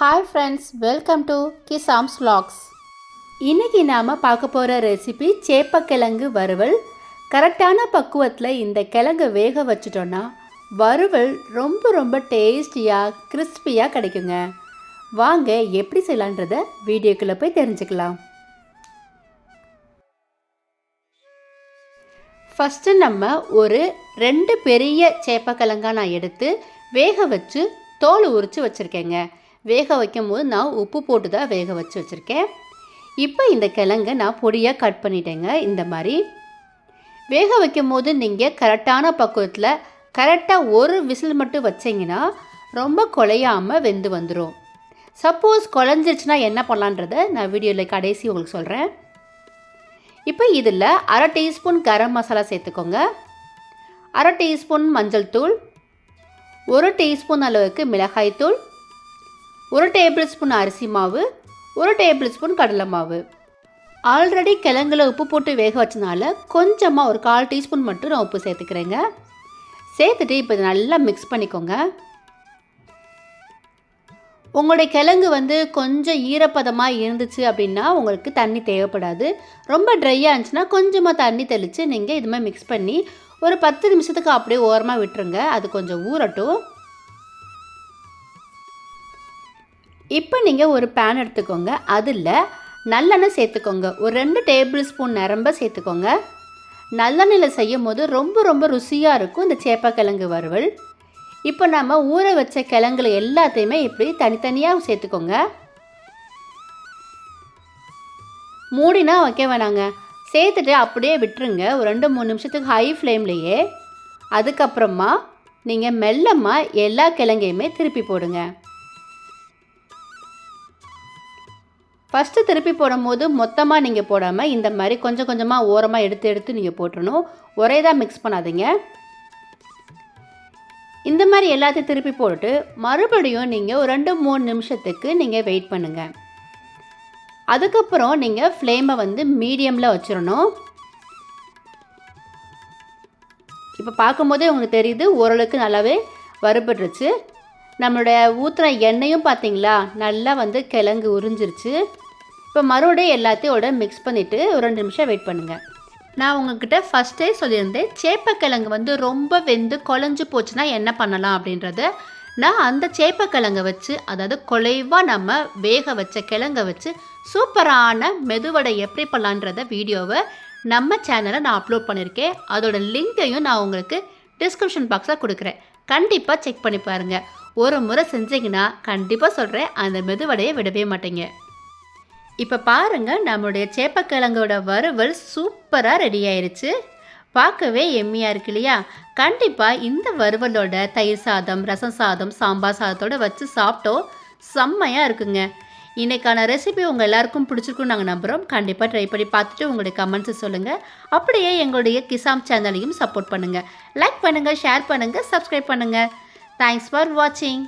Hi friends welcome to கிசாம்ஸ் vlogs. இன்றைக்கி நாம் பார்க்க போகிற ரெசிபி சேப்பக்கிழங்கு வறுவல். கரெக்டான பக்குவத்தில் இந்த கிழங்கு வேக வச்சுட்டோன்னா வறுவல் ரொம்ப ரொம்ப டேஸ்டியாக கிறிஸ்பியாக கிடைக்குங்க. வாங்க எப்படி செய்யலான்றத வீடியோக்குள்ளே போய் தெரிஞ்சுக்கலாம். ஃபஸ்ட்டு நம்ம ஒரு ரெண்டு பெரிய சேப்பக்கிழங்காக நான் எடுத்து வேக வச்சு தோல் உரித்து வச்சுருக்கேங்க. வேக வைக்கும் போது நான் உப்பு போட்டு தான் வேக வச்சு வச்சுருக்கேன். இப்போ இந்த கிழங்கை நான் பொடியாக கட் பண்ணிட்டேங்க இந்த மாதிரி. வேக வைக்கும் போது நீங்கள் கரெக்டான பக்குவத்தில் கரெக்டாக ஒரு விசில் மட்டும் வச்சிங்கன்னா ரொம்ப குலையாமல் வெந்து வந்துடும். சப்போஸ் குழஞ்சிருச்சுன்னா என்ன பண்ணலான்றத நான் வீடியோவில் கடைசி உங்களுக்கு சொல்கிறேன். இப்போ இதில் அரை டீஸ்பூன் கரம் மசாலா சேர்த்துக்கோங்க. அரை டீஸ்பூன் மஞ்சள் தூள் ஒரு டீஸ்பூன் அளவுக்கு மிளகாய் தூள் ஒரு டேபிள் ஸ்பூன் அரிசி மாவு ஒரு டேபிள் ஸ்பூன் கடலை மாவு. ஆல்ரெடி கிழங்குல உப்பு போட்டு வேக வச்சனால கொஞ்சமாக ஒரு கால் டீஸ்பூன் மட்டும் நான் உப்பு சேர்த்துக்கிறேங்க. சேர்த்துட்டு இப்போ இதை நல்லா மிக்ஸ் பண்ணிக்கோங்க. உங்களுடைய கிழங்கு வந்து கொஞ்சம் ஈரப்பதமாக இருந்துச்சு அப்படின்னா உங்களுக்கு தண்ணி தேவைப்படாது. ரொம்ப ட்ரையாக இருந்துச்சுன்னா கொஞ்சமாக தண்ணி தெளித்து நீங்கள் இது மாதிரி மிக்ஸ் பண்ணி ஒரு பத்து நிமிஷத்துக்கு அப்படியே ஓரமாக விட்டுருங்க. அது கொஞ்சம் ஊறட்டும். இப்போ நீங்கள் ஒரு பேன் எடுத்துக்கோங்க. அதில் நல்லெண்ணெய் சேர்த்துக்கோங்க. ஒரு ரெண்டு டேபிள் ஸ்பூன் நிரம்ப சேர்த்துக்கோங்க. நல்லெண்ணெயில் செய்யும் போது ரொம்ப ரொம்ப ருசியாக இருக்கும் இந்த சேப்பக்கிழங்கு வறுவல். இப்போ நம்ம ஊற வச்ச கிழங்குல எல்லாத்தையுமே இப்படி தனித்தனியாக சேர்த்துக்கோங்க. மூடினா வைக்க வேணாங்க. சேர்த்துட்டு அப்படியே விட்டுருங்க. ஒரு ரெண்டு மூணு நிமிஷத்துக்கு ஹை ஃப்ளேம்லேயே அதுக்கப்புறமா நீங்கள் மெல்லமாக எல்லா கிழங்கையுமே திருப்பி போடுங்க. ஃபஸ்ட்டு திருப்பி போடும்போது மொத்தமாக நீங்கள் போடாமல் இந்த மாதிரி கொஞ்சம் கொஞ்சமாக ஓரமாக எடுத்து எடுத்து நீங்கள் போட்டுடணும் ஒரே தான் மிக்ஸ் பண்ணாதீங்க. இந்த மாதிரி எல்லாத்தையும் திருப்பி போட்டுட்டு மறுபடியும் நீங்கள் ஒரு ரெண்டு மூணு நிமிஷத்துக்கு நீங்கள் வெயிட் பண்ணுங்கள் அதுக்கப்புறம் நீங்கள் ஃப்ளேமை வந்து மீடியமில் வச்சிடணும் இப்போ பார்க்கும்போதே உங்களுக்கு தெரியுது ஓரளவுக்கு நல்லாவே வறுபட்டுருச்சு. நம்மளுடைய ஊற்றுன எண்ணெயும் பார்த்தீங்களா நல்லா வந்து கிழங்கு உறிஞ்சிருச்சு. இப்போ மறுபடியும் எல்லாத்தையோட மிக்ஸ் பண்ணிவிட்டு ஒரு ரெண்டு நிமிஷம் வெயிட் பண்ணுங்கள் நான் உங்ககிட்ட ஃபஸ்ட்டே சொல்லியிருந்தேன் சேப்பக்கிழங்கு வந்து ரொம்ப வெந்து குழஞ்சி போச்சுன்னா என்ன பண்ணலாம் அப்படின்றத. நான் அந்த சேப்பக்கிழங்கை வச்சு அதாவது குலைவாக நம்ம வேக வச்ச கிழங்கை வச்சு சூப்பரான மெதுவடை எப்படி பண்ணலான்றத வீடியோவை நம்ம சேனலில் நான் அப்லோட் பண்ணியிருக்கேன் அதோட லிங்கையும் நான் உங்களுக்கு டிஸ்கிரிப்ஷன் பாக்ஸில் கொடுக்குறேன். கண்டிப்பாக செக் பண்ணி பாருங்கள் ஒரு முறை செஞ்சீங்கன்னா கண்டிப்பாக சொல்கிறேன் அந்த மெதுவடையை விடவே மாட்டேங்க. இப்போ பாருங்கள் நம்மளுடைய சேப்பக்கிழங்கோட வறுவல் சூப்பராக ரெடி ஆயிருச்சு. பார்க்கவே எம்மியாக இருக்கு இல்லையா? கண்டிப்பாக இந்த வறுவலோட தயிர் சாதம் ரசம் சாதம் சாம்பார் சாதத்தோட வச்சு சாப்பிட்டோம். செம்மையாக இருக்குங்க. இன்னைக்கான ரெசிபி உங்கள் எல்லாருக்கும் பிடிச்சிருக்கும் நாங்கள் நம்புகிறோம் கண்டிப்பாக ட்ரை பண்ணி பார்த்துட்டு உங்களுடைய கமெண்ட்ஸை சொல்லுங்கள் அப்படியே எங்களுடைய கிசாம் சேனலையும் சப்போர்ட் பண்ணுங்கள் லைக் பண்ணுங்கள் ஷேர் பண்ணுங்கள் சப்ஸ்கிரைப் பண்ணுங்கள் தேங்க்ஸ் ஃபார் வாட்சிங்